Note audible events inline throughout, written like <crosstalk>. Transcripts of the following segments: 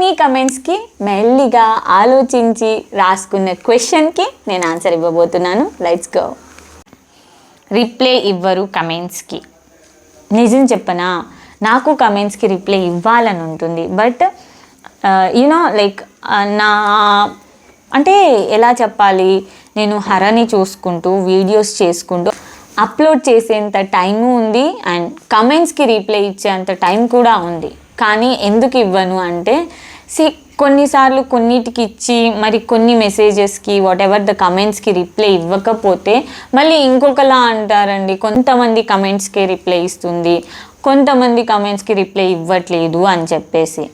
మీ కమెంట్స్కి మెల్లిగా ఆలోచించి రాసుకున్న క్వశ్చన్కి నేను ఆన్సర్ ఇవ్వబోతున్నాను. లైట్స్ గో రిప్లై ఇవ్వరు కమెంట్స్కి నిజం చెప్పనా? నాకు కమెంట్స్కి రిప్లై ఇవ్వాలని ఉంటుంది. బట్ యూనో లైక్ నా అంటే ఎలా చెప్పాలి? నేను హరని చూసుకుంటూ వీడియోస్ చేసుకుంటూ అప్లోడ్ చేసేంత టైము ఉంది. అండ్ కమెంట్స్కి రిప్లై ఇచ్చేంత టైం కూడా ఉంది. కానీ ఎందుకు ఇవ్వను అంటే సి కొన్నిసార్లు కొన్నిటికి ఇచ్చి మరి కొన్ని మెసేజెస్కి వాట్ ఎవర్ ద కమెంట్స్కి రిప్లై ఇవ్వకపోతే మళ్ళీ ఇంకొకలా అంటారండి కొంతమంది కమెంట్స్కి రిప్లై ఇస్తుంది కొంతమంది కమెంట్స్కి రిప్లై ఇవ్వట్లేదు అని చెప్పేసి.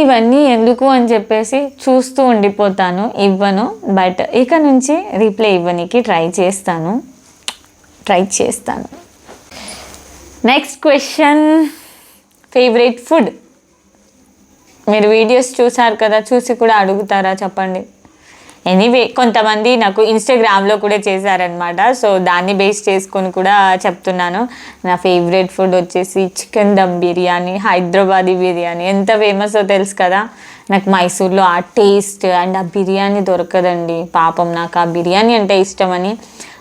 ఇవన్నీ ఎందుకు అని చెప్పేసి చూస్తూ ఉండిపోతాను ఇవ్వను బట్ ఇక నుంచి రిప్లై ఇవ్వనికి ట్రై చేస్తాను ట్రై చేస్తాను. Next question favourite food. మీరు వీడియోస్ చూసారు కదా చూసి కూడా అడుగుతారా చెప్పండి. ఎనీవే కొంతమంది నాకు ఇన్స్టాగ్రామ్లో కూడా చేశారనమాట సో దాన్ని బేస్ చేసుకొని కూడా చెప్తున్నాను. నా ఫేవరెట్ ఫుడ్ వచ్చేసి చికెన్ దమ్ బిర్యానీ హైదరాబాదీ బిర్యానీ. ఎంత ఫేమస్ తెలుసు కదా? నాకు మైసూర్లో ఆ టేస్ట్ అండ్ ఆ బిర్యానీ దొరకదండి. పాపం నాకు ఆ బిర్యానీ అంటే ఇష్టమని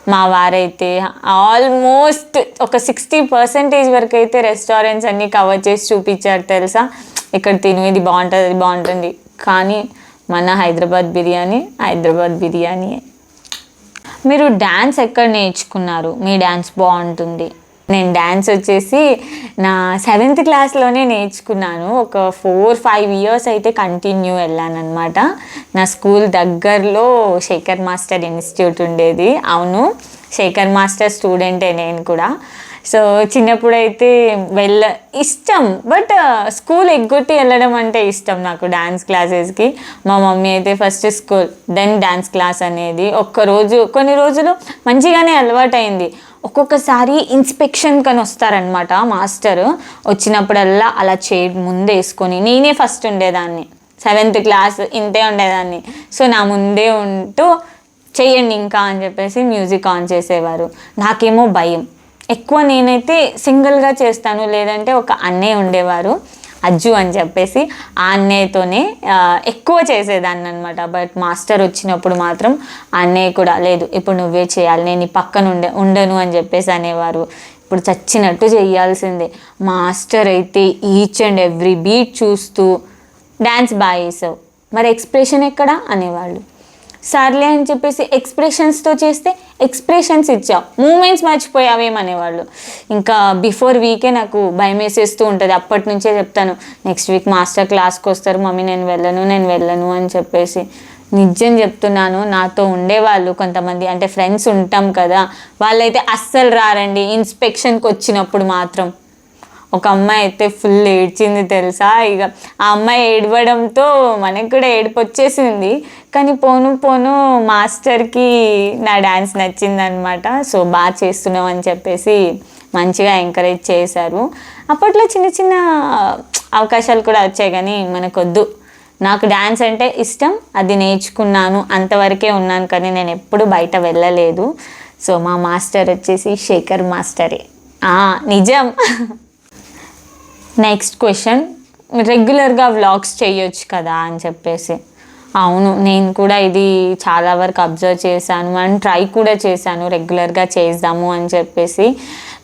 మా వారైతే ఆల్మోస్ట్ ఒక సిక్స్టీ పర్సెంటేజ్ వరకు అయితే రెస్టారెంట్స్ అన్నీ కవర్ చేసి చూపించారు తెలుసా? ఇక్కడ తినేది బాగుంటుంది అది బాగుంటుంది. కానీ మన హైదరాబాద్ బిర్యానీ హైదరాబాద్ బిర్యానీ. మీరు డ్యాన్స్ ఎక్కడ నేర్చుకున్నారు? మీ డ్యాన్స్ బాగుంటుంది. నేను డ్యాన్స్ వచ్చేసి నా సెవెంత్ క్లాస్లోనే నేర్చుకున్నాను. ఒక ఫోర్ ఫైవ్ ఇయర్స్ అయితే కంటిన్యూ వెళ్ళాను అనమాట నా స్కూల్ దగ్గరలో శేఖర్ మాస్టర్ ఇన్స్టిట్యూట్ ఉండేది. అవును శేఖర్ మాస్టర్ స్టూడెంటే నేను కూడా. సో చిన్నప్పుడు అయితే వెళ్ళ ఇష్టం బట్ స్కూల్ uh, ఎగ్గొట్టి వెళ్ళడం అంటే ఇష్టం నాకు డ్యాన్స్ క్లాసెస్కి మా మమ్మీ అయితే first school then dance class అనేది. ఒక్కరోజు కొన్ని రోజులు మంచిగానే అలవాటైంది. ఒక్కొక్కసారి ఇన్స్పెక్షన్ కని వస్తారనమాట మాస్టర్ వచ్చినప్పుడల్లా అలా చే ముందే వేసుకొని నేనే ఫస్ట్ ఉండేదాన్ని. సెవెంత్ క్లాస్ ఇంతే ఉండేదాన్ని. సో నా ముందే ఉంటూ చేయండి ఇంకా అని చెప్పేసి మ్యూజిక్ ఆన్ చేసేవారు. నాకేమో భయం. ఎక్కువ నేనైతే సింగిల్గా చేస్తాను లేదంటే ఒక అన్నయ్య ఉండేవారు. అజ్జు అని చెప్పేసి ఆ అన్నయ్యతోనే ఎక్కువ చేసేదాన్ని అనమాట బట్ మాస్టర్ వచ్చినప్పుడు మాత్రం అన్నయ్య కూడా లేదు ఇప్పుడు నువ్వే చేయాలి నేను ఈ పక్కన ఉండే ఉండను అని చెప్పేసి అనేవారు. ఇప్పుడు చచ్చినట్టు చేయాల్సిందే. మాస్టర్ అయితే ఈచ్ అండ్ ఎవ్రీ బీట్ చూస్తూ డ్యాన్స్ బాగా వేసావు మరి ఎక్స్ప్రెషన్ ఎక్కడా? అనేవాళ్ళు. సర్లే అని చెప్పేసి ఎక్స్ప్రెషన్స్తో చేస్తే ఎక్స్ప్రెషన్స్ ఇచ్చావు మూమెంట్స్ మర్చిపోయావేమనేవాళ్ళు. ఇంకా బిఫోర్ వీకే నాకు భయం వేసేస్తూ ఉంటుంది. అప్పటి నుంచే చెప్తాను నెక్స్ట్ వీక్ మాస్టర్ క్లాస్కి వస్తారు మమ్మీ నేను వెళ్ళను నేను వెళ్ళను అని చెప్పేసి. నిజం చెప్తున్నాను నాతో ఉండేవాళ్ళు కొంతమంది అంటే ఫ్రెండ్స్ ఉంటాం కదా వాళ్ళైతే అస్సలు రారండి. ఇన్స్పెక్షన్కి వచ్చినప్పుడు మాత్రం. ఒక అమ్మాయి అయితే ఫుల్ ఏడ్చింది తెలుసా? ఇక ఆ అమ్మాయి ఏడవడంతో మనకు కూడా ఏడుపు వచ్చేసింది. కానీ పోను పోను మాస్టర్కి నా డ్యాన్స్ నచ్చింది అనమాట సో బాగా చేస్తున్నావు అని చెప్పేసి మంచిగా ఎంకరేజ్ చేశారు. అప్పట్లో చిన్న చిన్న అవకాశాలు కూడా వచ్చాయి కానీ మనకొద్దు. నాకు డ్యాన్స్ అంటే ఇష్టం అది నేర్చుకున్నాను అంతవరకే ఉన్నాను కానీ నేను ఎప్పుడు బయట వెళ్ళలేదు. సో మా మాస్టర్ వచ్చేసి శేఖర్ మాస్టరే. నిజం. నెక్స్ట్ క్వశ్చన్ రెగ్యులర్గా వ్లాగ్స్ చేయొచ్చు కదా అని చెప్పేసి. అవును నేను కూడా ఇది చాలా వరకు అబ్జర్వ్ చేశాను. అండ్ ట్రై కూడా చేశాను రెగ్యులర్గా చేద్దాము అని చెప్పేసి.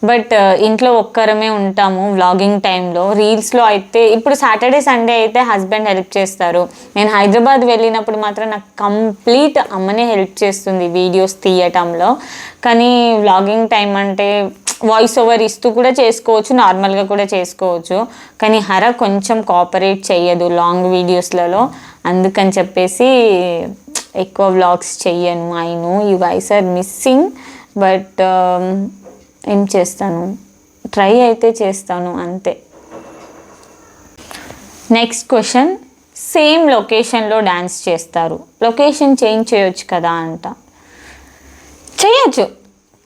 బట్ uh, ఇంట్లో ఒక్కరమే ఉంటాము వ్లాగింగ్ టైంలో రీల్స్లో అయితే ఇప్పుడు సాటర్డే సండే అయితే హస్బెండ్ హెల్ప్ చేస్తారు. నేను హైదరాబాద్ వెళ్ళినప్పుడు మాత్రం నాకు కంప్లీట్ అమ్మనే హెల్ప్ చేస్తుంది వీడియోస్ తీయటంలో. కానీ వ్లాగింగ్ టైం అంటే వాయిస్ ఓవర్ ఇస్తూ కూడా చేసుకోవచ్చు నార్మల్గా కూడా చేసుకోవచ్చు. కానీ హర కొంచెం కోఆపరేట్ చేయదు లాంగ్ వీడియోస్లలో అందుకని చెప్పేసి ఎక్కువ వ్లాగ్స్ చెయ్యను ఐ నో ఈ ఆర్ మిస్సింగ్ బట్ ఏం చేస్తాను? ట్రై అయితే చేస్తాను అంతే. నెక్స్ట్ క్వశ్చన్ సేమ్ లొకేషన్లో డ్యాన్స్ చేస్తారు. లొకేషన్ చేంజ్ చేయొచ్చు కదా అంట. చేయొచ్చు.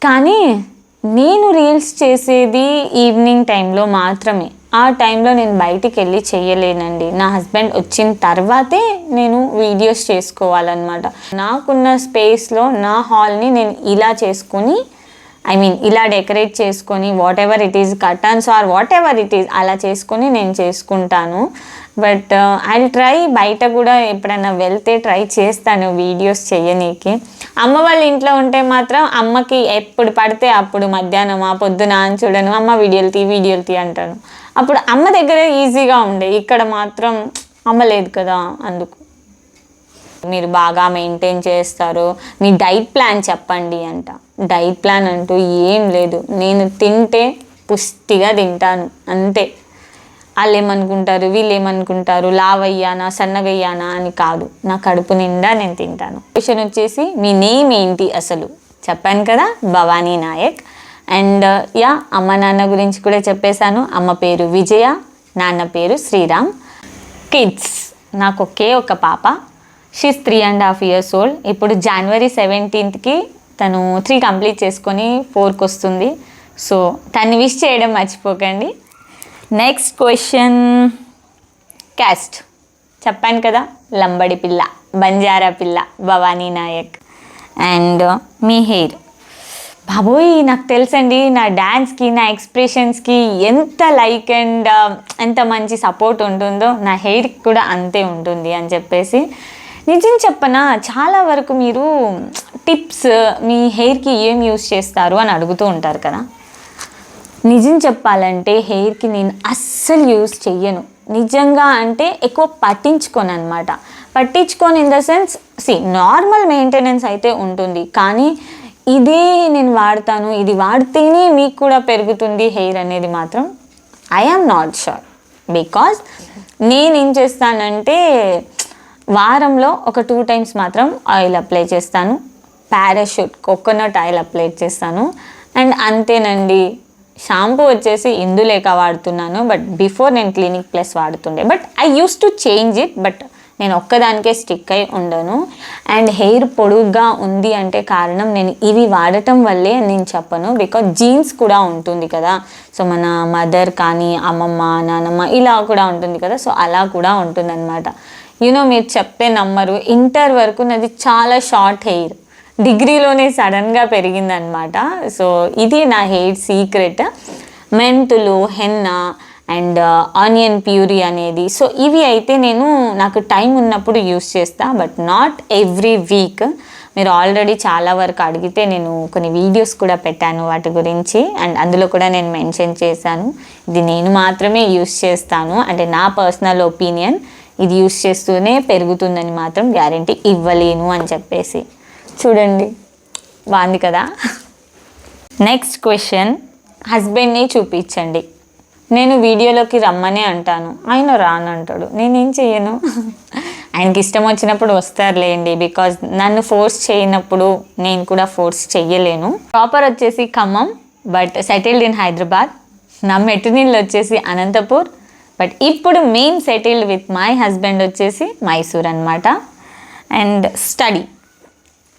కానీ నేను రీల్స్ చేసేది ఈవినింగ్ టైంలో మాత్రమే. ఆ టైంలో నేను బయటికి వెళ్ళి చేయలేనండి నా హస్బెండ్ వచ్చిన తర్వాతే నేను వీడియోస్ చేసుకోవాలన్నమాట. నాకున్న స్పేస్లో నా హాల్ని నేను ఇలా చేసుకొని ఐ మీన్ ఇలా డెకరేట్ చేసుకొని whatever it is curtains or whatever it is అలా చేసుకొని నేను చేసుకుంటాను. బట్ uh, ఐ ట్రై బయట కూడా ఎప్పుడైనా వెళ్తే ట్రై చేస్తాను వీడియోస్ చేయనీకి అమ్మ వాళ్ళ ఇంట్లో ఉంటే మాత్రం అమ్మకి ఎప్పుడు పడితే అప్పుడు మధ్యాహ్నం ఆ పొద్దున అని చూడను అమ్మ వీడియోలు తీ వీడియోలు తీ అంటాను. అప్పుడు అమ్మ దగ్గర ఈజీగా ఉండే. ఇక్కడ మాత్రం అమ్మ లేదు కదా అందుకు. మీరు బాగా మెయింటైన్ చేస్తారు. మీ డైట్ ప్లాన్ చెప్పండి అంట. డైట్ ప్లాన్ అంటూ ఏం లేదు. నేను తింటే పుష్టిగా తింటాను. అంతే. వాళ్ళు ఏమనుకుంటారు వీళ్ళు ఏమనుకుంటారు లావయ్యానా? సన్నగయ్యానా? అని కాదు. నా కడుపు నిండా నేను తింటాను. క్వశ్చన్ వచ్చేసి మీ నేమ్ ఏంటి అసలు? చెప్పాను కదా భవానీ నాయక్. అండ్ యా అమ్మ నాన్న గురించి కూడా చెప్పేశాను. అమ్మ పేరు విజయ నాన్న పేరు శ్రీరామ్. కిడ్స్ నాకు ఒకే ఒక పాప. She's three and half years old ఇప్పుడు జనవరి సెవెంటీన్త్కి తను త్రీ కంప్లీట్ చేసుకొని ఫోర్కి వస్తుంది. సో తను విష్ చేయడం మర్చిపోకండి. నెక్స్ట్ క్వశ్చన్ క్యాస్ట్ చెప్పాను కదా లంబడి పిల్ల బంజారా పిల్ల భవానీ నాయక్. అండ్ మీ హెయిర్ బాబోయ్ నాకు తెలుసండి నా డ్యాన్స్కి నా ఎక్స్ప్రెషన్స్కి ఎంత లైక్ అండ్ uh, ఎంత మంచి సపోర్ట్ ఉంటుందో నా హెయిర్కి కూడా అంతే ఉంటుంది అని చెప్పేసి నిజం చెప్పనా? చాలా వరకు మీరు టిప్స్ మీ హెయిర్కి ఏం యూస్ చేస్తారు అని అడుగుతూ ఉంటారు కదా. నిజం చెప్పాలంటే హెయిర్కి నేను అస్సలు యూస్ చెయ్యను. నిజంగా అంటే ఎక్కువ పట్టించుకోను అనమాట పట్టించుకొని ఇన్ ద సెన్స్ సి నార్మల్ మెయింటెనెన్స్ అయితే ఉంటుంది. కానీ ఇదే నేను వాడతాను ఇది వాడితేనే మీకు కూడా పెరుగుతుంది హెయిర్ అనేది మాత్రం I am not sure because నేను ఏం చేస్తానంటే వారంలో ఒక టూ టైమ్స్ మాత్రం ఆయిల్ అప్లై చేస్తాను. పారాషూట్ కోకోనట్ ఆయిల్ అప్లై చేస్తాను. అండ్ అంతేనండి. షాంపూ వచ్చేసి ఇందులేక వాడుతున్నాను. బట్ బిఫోర్ నేను Clinic Plus వాడుతుండే. But I use to change it but నేను ఒక్కదానికే స్టిక్ అయి ఉండను. అండ్ హెయిర్ పొడుగ్గా ఉంది అంటే కారణం నేను ఇవి వాడటం వల్లే నేను చెప్పను. బికాజ్ జీన్స్ కూడా ఉంటుంది కదా. సో మన మదర్ కానీ అమ్మమ్మ నానమ్మ ఇలా కూడా ఉంటుంది కదా. సో అలా కూడా ఉంటుందన్నమాట. యూనో మీరు చెప్తే నమ్మరు ఇంటర్ వరకు నాది చాలా షార్ట్ హెయిర్ డిగ్రీలోనే సడన్గా పెరిగిందనమాట సో ఇది నా హెయిర్ సీక్రెట్. మెంతులు henna and uh, onion puree అనేది. సో ఇవి అయితే నేను నాకు టైం ఉన్నప్పుడు యూస్ చేస్తా బట్ నాట్ ఎవ్రీ వీక్. మీరు ఆల్రెడీ చాలా వరకు అడిగితే నేను కొన్ని వీడియోస్ కూడా పెట్టాను వాటి గురించి అండ్ అందులో కూడా నేను మెన్షన్ చేశాను. ఇది నేను మాత్రమే యూస్ చేస్తాను. అంటే నా పర్సనల్ ఒపీనియన్ ఇది యూస్ చేస్తూనే పెరుగుతుందని మాత్రం గ్యారంటీ ఇవ్వలేను అని చెప్పేసి. చూడండి బాగుంది కదా. <laughs> నెక్స్ట్ క్వశ్చన్ హస్బెండ్ని చూపించండి. నేను వీడియోలోకి రమ్మనే అంటాను. ఆయన రానంటాడు. నేనేం చెయ్యను ఆయనకి ఇష్టం వచ్చినప్పుడు వస్తారులేండి. బికాజ్ నన్ను ఫోర్స్ చేయనప్పుడు నేను కూడా ఫోర్స్ చెయ్యలేను. ప్రాపర్ వచ్చేసి Khammam but settled in Hyderabad నా మెటీరియల్ వచ్చేసి అనంతపూర్ బట్ ఇప్పుడు main settled with my husband వచ్చేసి మైసూర్ అనమాట అండ్ స్టడీ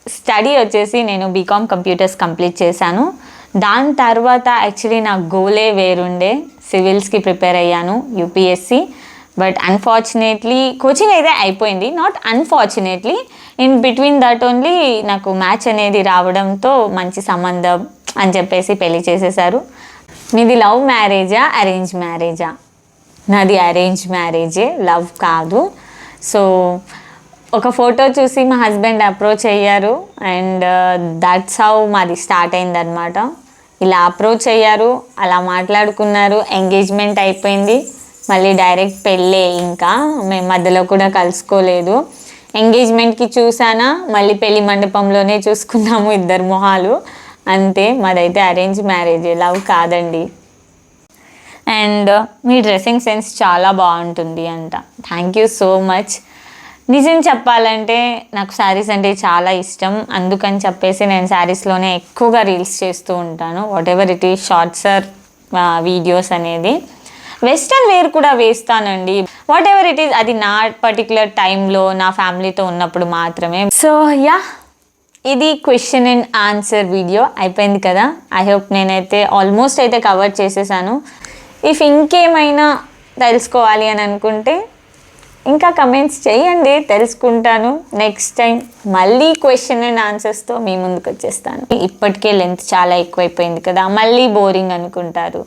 స్టడీ వచ్చేసి నేను బీకామ్ కంప్యూటర్స్ కంప్లీట్ చేశాను. దాని తర్వాత యాక్చువల్లీ నా గోలే వేరుండే. సివిల్స్కి ప్రిపేర్ అయ్యాను యూపీఎస్సి. బట్ అన్ఫార్చునేట్లీ కోచింగ్ అయితే అయిపోయింది. Not unfortunately in between that only నాకు మ్యాచ్ అనేది రావడంతో మంచి సంబంధం అని చెప్పేసి పెళ్ళి చేసేసారు. మీది లవ్ మ్యారేజా అరేంజ్ మ్యారేజా? నాది అరేంజ్ మ్యారేజే లవ్ కాదు. సో ఒక ఫోటో చూసి మా హస్బెండ్ అప్రోచ్ అయ్యారు. అండ్ uh, దట్స్ హౌ మాది స్టార్ట్ అయిందనమాట ఇలా అప్రోచ్ అయ్యారు అలా మాట్లాడుకున్నారు ఎంగేజ్మెంట్ అయిపోయింది. మళ్ళీ డైరెక్ట్ పెళ్ళే ఇంకా మేము మధ్యలో కూడా కలుసుకోలేదు. ఎంగేజ్మెంట్కి చూసానా మళ్ళీ పెళ్ళి మండపంలోనే చూసుకున్నాము ఇద్దరు మొహాలు. అంతే మాదైతే అరేంజ్ మ్యారేజ్ లవ్ కాదండి. అండ్ మీ డ్రెస్సింగ్ సెన్స్ చాలా బాగుంటుంది అంట. థ్యాంక్ యూ సో మచ్ నిజం చెప్పాలంటే నాకు శారీస్ అంటే చాలా ఇష్టం. అందుకని చెప్పేసి నేను శారీస్లోనే ఎక్కువగా రీల్స్ చేస్తూ ఉంటాను. Whatever it is shorts or videos అనేది. వెస్ట్రన్ వేర్ కూడా వేస్తానండి. వాట్ ఎవర్ ఇట్ ఈస్ అది నా పర్టికులర్ టైంలో నా ఫ్యామిలీతో ఉన్నప్పుడు మాత్రమే. సో యా ఇది క్వశ్చన్ అండ్ ఆన్సర్ వీడియో అయిపోయింది కదా. ఐ హోప్ నేనైతే ఆల్మోస్ట్ అయితే కవర్ చేసేసాను. ఇఫ్ ఇంకేమైనా తెలుసుకోవాలి అని అనుకుంటే ఇంకా కమెంట్స్ చేయండి తెలుసుకుంటాను. నెక్స్ట్ టైం మళ్ళీ క్వశ్చన్ అండ్ ఆన్సర్స్తో మీ ముందుకు వచ్చేస్తాను. ఇప్పటికే లెంత్ చాలా ఎక్కువైపోయింది కదా మళ్ళీ బోరింగ్ అనుకుంటారు.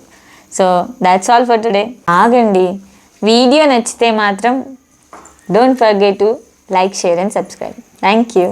So that's all for today ఆగండి. వీడియో నచ్చితే మాత్రం don't forget to like share and subscribe thank you